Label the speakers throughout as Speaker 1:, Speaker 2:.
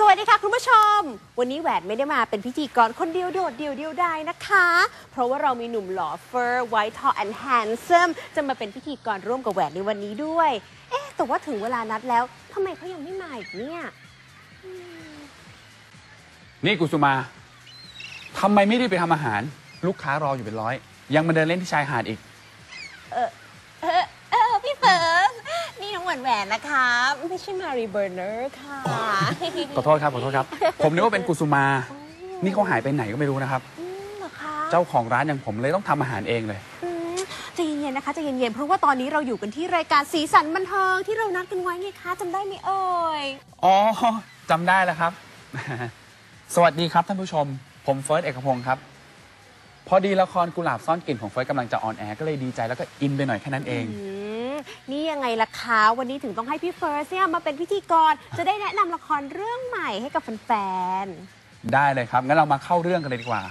Speaker 1: สวัสดีค่ะคุณผู้ชม วันนี้แหวนไม่ได้มาเป็นพิธีกรคนเดียวโดดเดียวเดียวดายนะคะ เพราะว่าเรามีหนุ่มหล่อเฟอร์ไวท์ทอแอนด์แฮนซัมจะมาเป็นพิธีกรร่วมกับแหวนในวันนี้ด้วย เอ๊ะ แต่ว่าถึงเวลานัดแล้วทำไมเขายังไม่มาอีกเนี่ย
Speaker 2: นี่กุสุมาทำไมไม่ได้ไปทำอาหาร ลูกค้ารออยู่เป็นร้อย ยังมาเดินเล่นที่ชายหาดอีก
Speaker 1: เออเออเออพี่เฟิร์สนี่น้ องแหวนแหวนนะคะ ไม่ใช่มารีเบอร์เนอร์ค่ะ
Speaker 2: ขอโทษครับขอโทษครับ ผมนึกว่าเป็นกุสุมา นี่เขาหายไปไหนก็ไม่รู้นะครับ
Speaker 1: อืมเหรอคะ
Speaker 2: เจ้าของร้านอย่างผมเลยต้องทำอาหารเองเลย
Speaker 1: อืมใจเย็นๆนะคะใจเย็นๆ เพราะว่าตอนนี้เราอยู่กันที่รายการสีสันบันเทิงที่เรานัดกันไว้ไงคะจำได้ไหมเอ่ย
Speaker 2: อ๋อจำได้แล้วครับ สวัสดีครับท่านผู้ชม ผมเฟิร์สเอกพงศ์ครับ พอดีละครกุหลาบซ่อนกลิ่นของเฟิร์สกำลังจะออนแอร์ก็เลยดีใจแล้วก็อินไปหน่อยแค่นั้นเอง
Speaker 1: อืม นี่ยังไงล่ะคะวันนี้ถึงต้องให้พี่เฟิร์สเนี่ยมาเป็นพิธีกร จะได้แนะนำละครเรื่องใหม่ให้กับแฟน
Speaker 2: ได้เลยครับ งั้นเรามาเข้าเรื่องกันเลยดีกว่า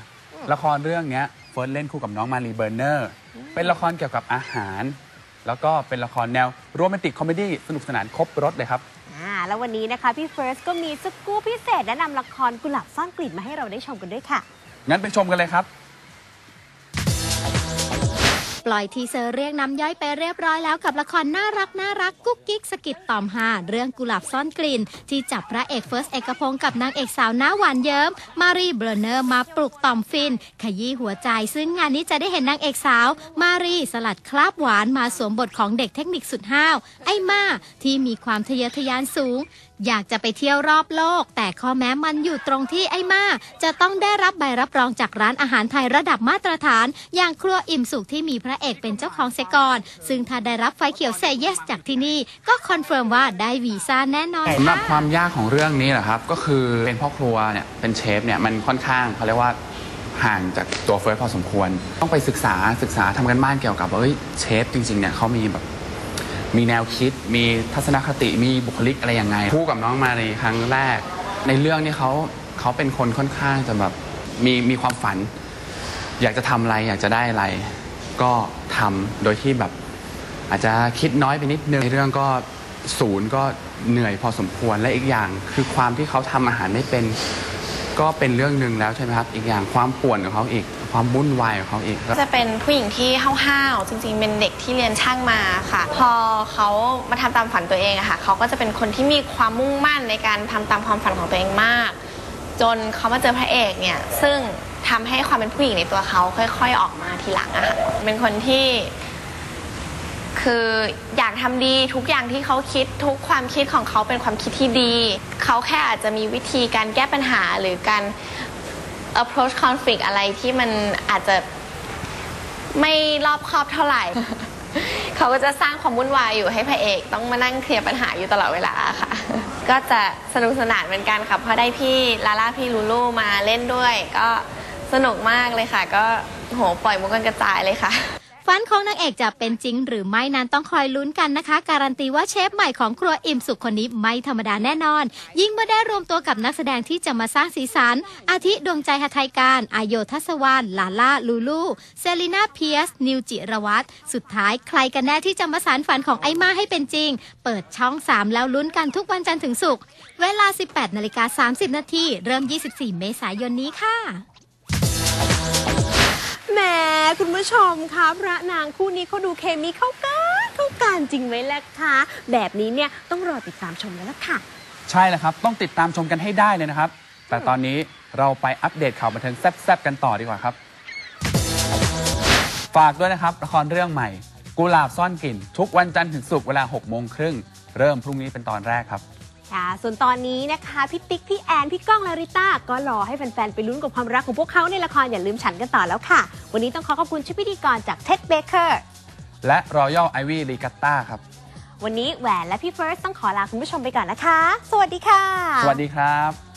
Speaker 2: ละครเรื่องเนี้ยเฟิร์สเล่นคู่กับน้องมารีเบอร์เนอร์ เป็นละครเกี่ยวกับอาหาร แล้วก็เป็นละครแนวโรแมนติกคอมเมดี้สนุกสนานครบรถเลยครับ
Speaker 1: ๆอ่าแล้ววันนี้นะคะพี่เฟิร์สก็มีสกู๊ปพิเศษแนะนำละครกุหลาบซ่อนกลิ่นมาให้เราได้ชมกันด้วยค่ะ
Speaker 2: งั้นไปชมกันเลยครับ
Speaker 3: ปล่อยทีเซอร์เรียกน้ำย่อยไปเรียบร้อยแล้วกับละครน่ารักน่ารักกุ๊กกิ๊กสกิดตอมหาเรื่องกุหลาบซ่อนกลิ่น ที่จับพระเอกเฟิร์สเอกพงศ์กับนางเอกสาวหน้าหวานเยิ้ม มารีเบรเนอร์มาปลุกต่อมฟิน ขยี้หัวใจ ซึ่งงานนี้จะได้เห็นนางเอกสาว มารีสลัดคราบหวานมาสวมบทของเด็กเทคนิคสุดห้าวไอ้มาที่มีความทะเยอทะยานสูง อยากจะไปเที่ยวรอบโลก แต่ข้อแม้มันอยู่ตรงที่ไอ้มาจะต้องได้รับใบรับรองจากร้านอาหารไทยระดับมาตรฐาน อย่างครัวอิ่มสุขที่มีพระเอกเป็นเจ้าของเสยกอน ซึ่งถ้าได้รับไฟเขียวเซเยสจากที่นี่ ก็คอนเฟิร์มว่าได้วีซ่าแน่นอน
Speaker 2: สำหรับ
Speaker 3: ค่ะ
Speaker 2: ความยากของเรื่องนี้แหละครับ ก็คือเป็นพ่อครัวเนี่ยเป็นเชฟเนี่ยมันค่อนข้างเขาเรียกว่าห่างจากตัวเฟิร์สพอสมควร ต้องไปศึกษาศึกษาทำกันบ้านเกี่ยวกับว่าเอ้ยเชฟจริงๆเนี่ยเขามีแบบมีแนวคิด มีทัศนคติ มีบุคลิกอะไรยังไง คู่กับน้องมาในครั้งแรก ในเรื่องนี้เขาเขาเป็นคนค่อนข้างจะแบบมีมีความฝัน อยากจะทำอะไรอยากจะได้อะไร ก็ทำโดยที่แบบอาจจะคิดน้อยไปนิดนึงในเรื่องก็ศูนย์ก็เหนื่อยพอสมควรและอีกอย่าง คือความที่เขาทำอาหารไม่เป็น ก็เป็นเรื่องหนึ่งแล้วใช่ไหมครับ อีกอย่างความป่วนของเขาอีก ความวุ่นวายของเขาอีก
Speaker 4: จะเป็นผู้หญิงที่ห้าวๆจริงๆ เป็นเด็กที่เรียนช่างมาค่ะ พอเขามาทำตามฝันตัวเองอะค่ะเขาก็จะเป็นคนที่มีความมุ่งมั่นในการทำตามความฝันของตัวเองมาก จนเขามาเจอพระเอกเนี่ยซึ่ง ทำให้ความเป็นผู้หญิงในตัวเขาค่อย ๆ ออกมาทีหลังอะค่ะเป็นคนที่ คืออยากทำดีทุกอย่างที่เขาคิดทุกความคิดของเขาเป็นความคิดที่ดี เขาแค่อาจจะมีวิธีการแก้ปัญหาหรือการ approach conflict อะไรที่มันอาจจะไม่รอบคอบเท่าไหร่ เขาก็จะสร้างความวุ่นวายอยู่ให้พระเอก ต้องมานั่งเคลียร์ปัญหาอยู่ตลอดเวลาค่ะ ก็จะสนุกสนานเหมือนกันค่ะเพราะได้พี่ลาล่าพี่ลูลูมาเล่นด้วย ก็ สนุกมากเลยค่ะ ก็โหปล่อยมุกกันกระจายเลยค่ะ
Speaker 3: ฝันของนางเอกจะเป็นจริงหรือไม่นั้นต้องคอยลุ้นกันนะคะ การันตีว่าเชฟใหม่ของครัวอิ่มสุขคนนี้ไม่ธรรมดาแน่นอน ยิ่งเมื่อได้รวมตัวกับนักแสดงที่จะมาสร้างสีสัน อาทิดวงใจหทัยการ อายโยทัศวรรณลาล่า ลูลู เซรีนาเพียส นิวจิรวัตรสุดท้ายใครกันแน่ที่จะมาสารฝันของไอ้มาให้เป็นจริง เปิดช่อง 3 แล้วลุ้นกันทุกวันจันทร์ถึงศุกร์เวลา 18นาฬิกา30นาทีเริ่ม 24 เมษายนนี้ค่ะ
Speaker 1: คุณผู้ชมคะพระนางคู่นี้เขาดูเคมีเข้ากันเข้ากันจริงไหมล่ะคะแบบนี้เนี่ยต้องรอติดตามชมแล้วล่ะค่ะ
Speaker 2: ใช่แล้วครับ ต้องติดตามชมกันให้ได้เลยนะครับ แต่ตอนนี้เราไปอัปเดตข่าวบันเทิงแซ่บๆกันต่อดีกว่าครับ ฝากด้วยนะครับละครเรื่องใหม่ กุหลาบซ่อนกลิ่น ทุกวันจันทร์ถึงศุกร์เวลา6โมงครึ่งเริ่มพรุ่งนี้เป็นตอนแรกครับ
Speaker 1: ค่ะ ส่วนตอนนี้นะคะพี่ติ๊กพี่แอน พี่ก้องลาริต้า ก็รอให้แฟน ๆ ไปลุ้นกับความรักของพวกเขาในละครอย่าลืมฉันกันต่อแล้วค่ะ วันนี้ต้องขอขอบคุณชุดพิธีกรจากเท็ดเบเกอร์
Speaker 2: และรอยัลไอวี่ลีกัตตาครับ
Speaker 1: วันนี้แหวนและพี่เฟิร์สต้องขอลาคุณผู้ชมไปก่อนนะคะ สวัสดีค่ะ
Speaker 2: สวัสดีครับ